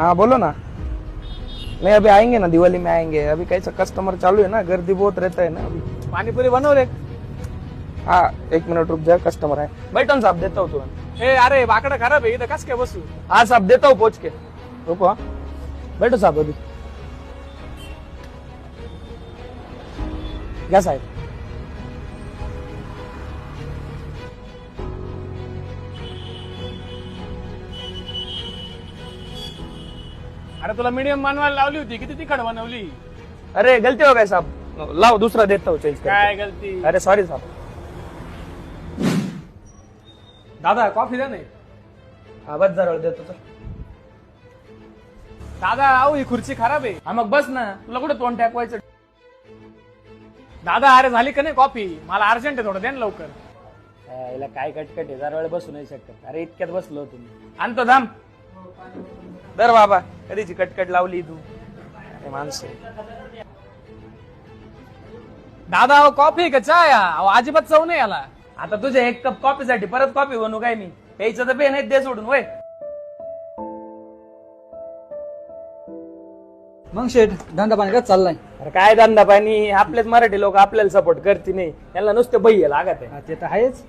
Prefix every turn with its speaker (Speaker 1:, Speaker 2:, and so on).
Speaker 1: हाँ बोलो ना. नहीं अभी आएंगे ना दिवाली में आएंगे. अभी कैसा कस्टमर चालू है ना गर्दी बहुत रहता है ना अभी.
Speaker 2: पाणीपुरी बनवले
Speaker 1: हाँ एक मिनट रुक जाओ कस्टमर है. बैठो ना साहब देता हूँ तुम्हें
Speaker 2: ए अरे बाकडं खराब आहे इथं कस काय बसू?
Speaker 1: हाँ साहब देता हूँ पहुंच के. रुको हाँ. बैठो साहब अभी. क्या साहब?
Speaker 2: अरे तुला मीडियम बनवायला लावली होती. किती तिखट बनवली?
Speaker 1: अरे गलती हो गई साहब लाओ दूसरा देता हूँ चेंज
Speaker 2: काय गलती?
Speaker 1: अरे सॉरी साहब
Speaker 2: दादा कॉफी द्या नाही
Speaker 1: बस जरा देतो तर.
Speaker 2: दादा अहो ही खुर्ची खराब आहे.
Speaker 1: हा मग बस ना. तुला कुठे तोंड टाकवायचं?
Speaker 2: दादा अरे झाली का नाही कॉफी मला अर्जंट आहे थोडं द्या ना लवकर.
Speaker 1: याला काय कटकट आहे जरा वेळ बसू नाही शकत. अरे इतक्यात बसलो तुम्ही आणतो धाम दर बाबा. कधीची कटकट लावली तू? माणसं.
Speaker 2: दादा अहो कॉफी का? चाय अहो अजिबात चव नाही आला
Speaker 1: आता तुझ्या एक कप कॉफीसाठी परत कॉफी बनवू काय मी? प्यायचं तर पे नाही दे सोडून वय
Speaker 3: मग शेठ धंदा पाणी का चाललाय?
Speaker 1: अरे काय धंदा पाणी? आपलेच मराठी लोक आपल्याला सपोर्ट करते नाही. यांना नुसते बही लागत आहे.
Speaker 3: हा, ते तर आहेच.